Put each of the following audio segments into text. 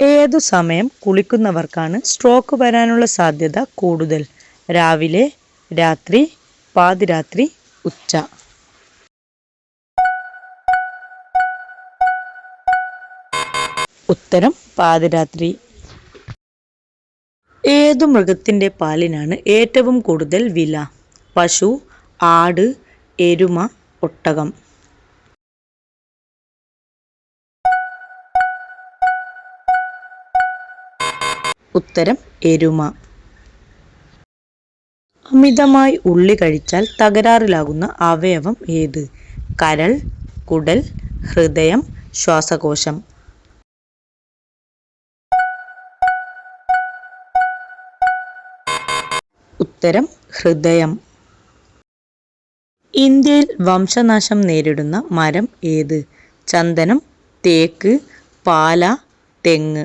ഏതു സമയം കുളിക്കുന്നവർക്കാണ് സ്ട്രോക്ക് വരാനുള്ള സാധ്യത കൂടുതൽ? രാവിലെ രാത്രി പാതിരാത്രി ഉച്ച. ഉത്തരം പാതിരാത്രി. ഏതു മൃഗത്തിന്റെ പാലിനാണ് ഏറ്റവും കൂടുതൽ വില? പശു ആട് എരുമ ഒട്ടകം. ഉത്തരം എരുമ. അമിതമായി ഉള്ളി കഴിച്ചാൽ തകരാറിലാകുന്ന അവയവം ഏത്? കരൾ കുടൽ ഹൃദയം ശ്വാസകോശം. ഉത്തരം ഹൃദയം. ഇന്ത്യയിൽ വംശനാശം നേരിടുന്ന മരം ഏത്? ചന്ദനം തേക്ക് പാല തെങ്ങ്.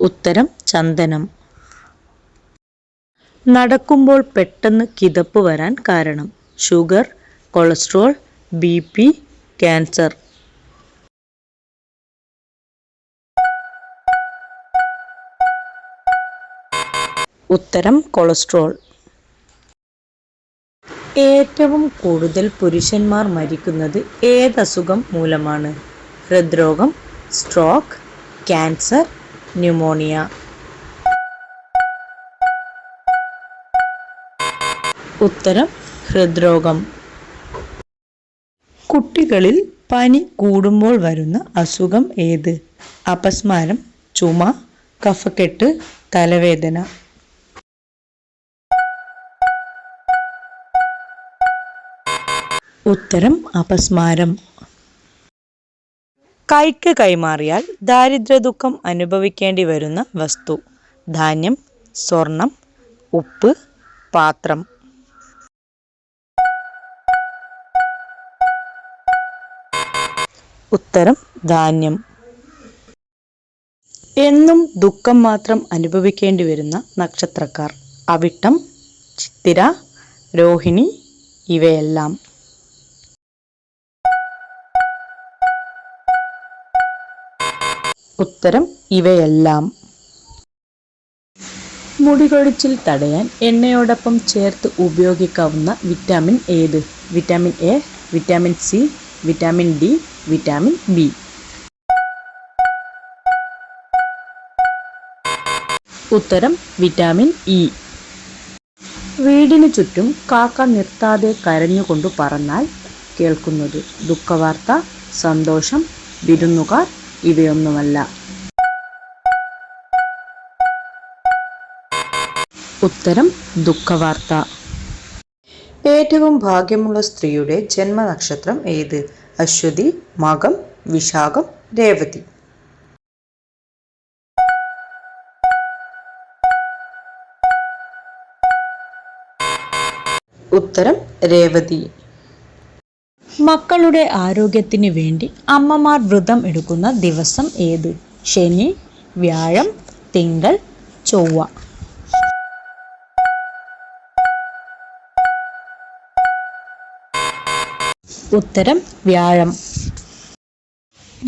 ഉത്തരം ചന്ദനം. നടക്കുമ്പോൾ പെട്ടെന്ന് കിതപ്പ് വരാൻ കാരണം sugar cholesterol B P cancer. ഉത്തരം കൊളസ്ട്രോൾ. ഏറ്റവും കൂടുതൽ പുരുഷന്മാർ മരിക്കുന്നത് ഏതസുഖം മൂലമാണ്? ഹൃദ്രോഗം സ്ട്രോക്ക് ക്യാൻസർ ന്യൂമോണിയ ഉത്തരം ഹൃദ്രോഗം. കുട്ടികളിൽ പനി കൂടുമ്പോൾ വരുന്ന അസുഖം ഏത്? അപസ്മാരം ചുമ കഫക്കെട്ട് തലവേദന. ഉത്തരം അപസ്മാരം. കൈക്ക് കൈമാറിയാൽ ദാരിദ്ര്യ ദാരിദ്ര്യദുഃഖം അനുഭവിക്കേണ്ടി വരുന്ന വസ്തു. ധാന്യം സ്വർണം ഉപ്പ് പാത്രം. ഉത്തരം ധാന്യം. എന്നും ദുഃഖം മാത്രം അനുഭവിക്കേണ്ടി വരുന്ന നക്ഷത്രക്കാർ. അവിട്ടം ചിത്തിര രോഹിണി ഇവയെല്ലാം. ഉത്തരം ഇവയെല്ലാം. മുടികൊഴിച്ചിൽ തടയാൻ എണ്ണയോടൊപ്പം ചേർത്ത് ഉപയോഗിക്കാവുന്ന വിറ്റാമിൻ ഏത്? Vitamin A vitamin C vitamin D vitamin B. ഉത്തരം വിറ്റാമിൻ ഇ. വീടിനു ചുറ്റും കാക്ക നിർത്താതെ കരഞ്ഞുകൊണ്ട് പറഞ്ഞാൽ കേൾക്കുന്നത് ദുഃഖവാർത്ത സന്തോഷം വിരുന്നുകാർ ഇവയൊന്നുമല്ല. ഉത്തരം ദുഃഖവാർത്ത. ഏറ്റവും ഭാഗ്യമുള്ള സ്ത്രീയുടെ ജന്മനക്ഷത്രം ഏത്? അശ്വതി മകം വിശാഖം രേവതി. ഉത്തരം രേവതി. മക്കളുടെ ആരോഗ്യത്തിന് വേണ്ടി അമ്മമാർ വ്രതം എടുക്കുന്ന ദിവസം ഏത്? ശനി വ്യാഴം തിങ്കൾ ചൊവ്വ. ഉത്തരം വ്യാഴം.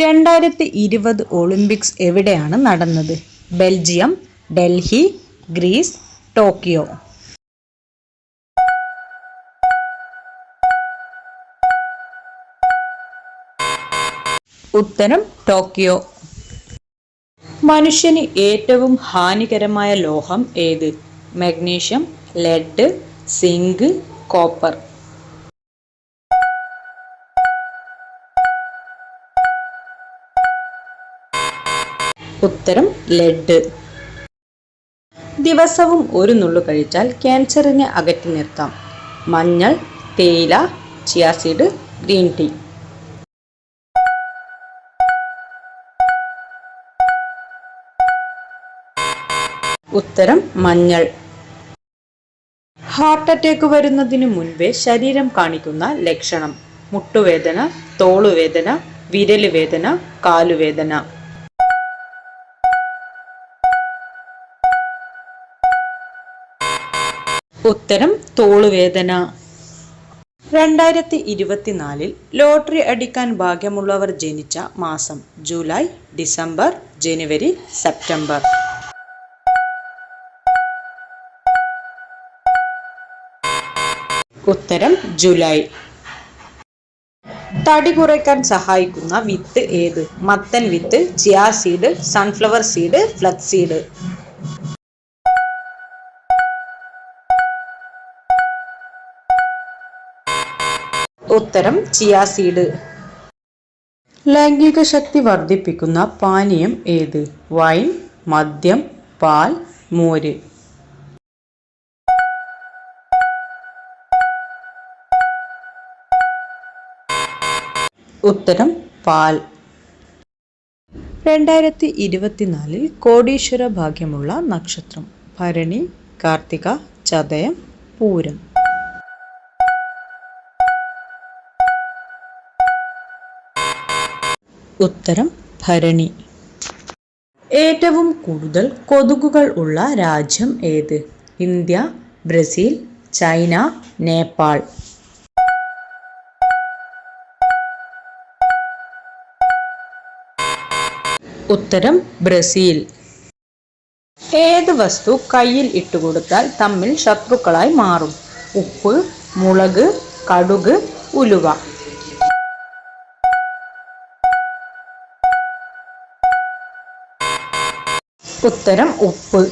രണ്ടായിരത്തി ഇരുപത് ഒളിമ്പിക്സ് എവിടെയാണ് നടന്നത്? Belgium Delhi Greece Tokyo. ഉത്തരം ടോക്കിയോ. മനുഷ്യന് ഏറ്റവും ഹാനികരമായ ലോഹം ഏത്? Magnesium lead zinc copper. ഉത്തരം ലെഡ്. ദിവസവും ഒരു നുള്ളു കഴിച്ചാൽ ക്യാൻസറിനെ അകറ്റി നിർത്താം. മഞ്ഞൾ തേയില ചിയാസീഡ് ഗ്രീൻ ടീ. ഉത്തരം മഞ്ഞൾ. ഹാർട്ട് അറ്റാക്ക് വരുന്നതിന് മുൻപേ ശരീരം കാണിക്കുന്ന ലക്ഷണം. മുട്ടുവേദന തോളുവേദന വിരലുവേദന കാലുവേദന. ഉത്തരം തോളുവേദന. രണ്ടായിരത്തി ഇരുപത്തിനാലിൽ ലോട്ടറി അടിക്കാൻ ഭാഗ്യമുള്ളവർ ജനിച്ച മാസം ജൂലൈ ഡിസംബർ ജനുവരി സെപ്റ്റംബർ. ഉത്തരം ജൂലൈ. തടി കുറയ്ക്കാൻ സഹായിക്കുന്ന വിത്ത് ഏത്? മത്തൻ വിത്ത് chia seed sunflower seed flax seed ഉത്തരം ചിയാ സീഡ്. ലൈംഗിക ശക്തി വർദ്ധിപ്പിക്കുന്ന പാനീയം ഏത്? വൈൻ മദ്യം പാൽ മോര്. ഉത്തരം പാൽ. രണ്ടായിരത്തി ഇരുപത്തിനാലിൽ കോടീശ്വര ഭാഗ്യമുള്ള നക്ഷത്രം. ഭരണി കാർത്തിക ചതയം പൂരം. ഉത്തരം ഭരണി. ഏറ്റവും കൂടുതൽ കൊതുകുകൾ ഉള്ള രാജ്യം ഏത്? India Brazil China Nepal. ഉത്തരം ബ്രസീൽ. ഏത് വസ്തു കയ്യിൽ ഇട്ടുകൊടുത്താൽ തമ്മിൽ ശത്രുക്കളായി മാറും? ഉപ്പ് മുളക് കടുക് ഉലുവ. ഉത്തരം ഉപ്പ്.